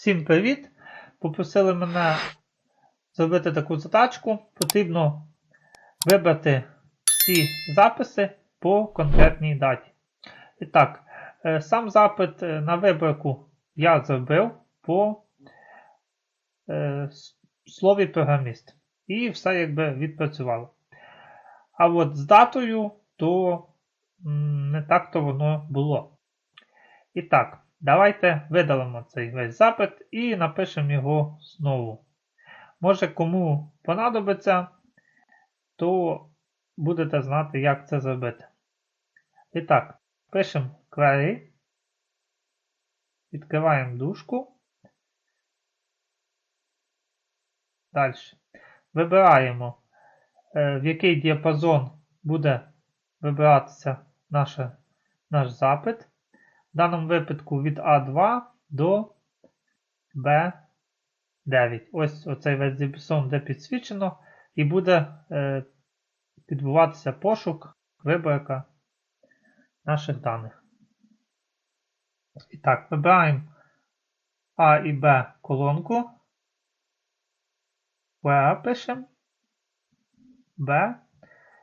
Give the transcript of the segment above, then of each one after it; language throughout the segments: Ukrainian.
Всім привіт! Попросили мене зробити таку задачку. Потрібно вибрати всі записи по конкретній даті. І так, е, сам запит е, на виборку я зробив по е, слові програміст. І все якби відпрацювало. А от з датою, то не так то воно було. І так, давайте видалимо цей весь запит і напишемо його знову. Може, кому понадобиться, то будете знати, як це зробити. І так, пишемо query, відкриваємо дужку. Далі. Вибираємо, е, в який діапазон буде вибиратися наша, наш запит. В даному випадку від А2 до Б9. Ось оцей весь діапазон, де підсвічено, і буде е, відбуватися пошук, виборка наших даних. І так, вибираємо А і Б колонку. В пишемо. Б.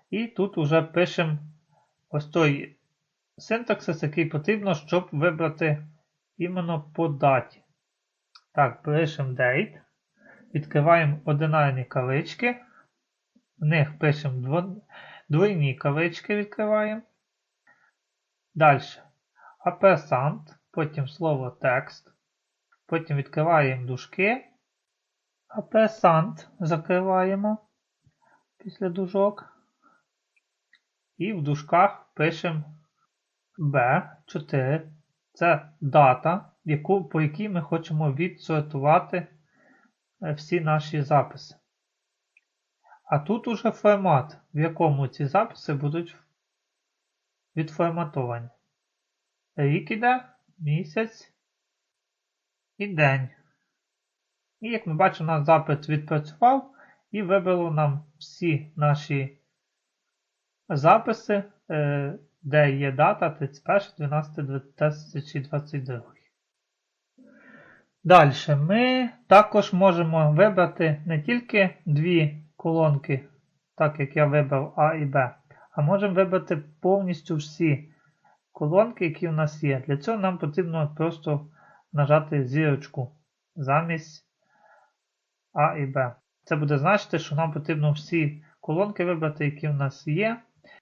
І тут вже пишемо ось той синтаксис, який потрібно, щоб вибрати іменно по даті. Так, пишемо date. Відкриваємо одинарні кавички. В них пишемо двойні кавички відкриваємо. Далі. Аперсант, потім слово текст. Потім відкриваємо дужки. Аперсант закриваємо після дужок. І в дужках пишемо B4. Це дата, по якій ми хочемо відсортувати е, всі наші записи. А тут уже формат, в якому ці записи будуть відформатовані. Рік іде, місяць і день. І як ми бачимо, наш запит відпрацював і вибрало нам всі наші записи, е, де є дата 31.12.2022. Далі ми також можемо вибрати не тільки дві колонки, так як я вибрав А і Б, а можемо вибрати повністю всі колонки, які у нас є. Для цього нам потрібно просто нажати зірочку замість А і Б. Це буде значити, що нам потрібно всі колонки вибрати, які у нас є,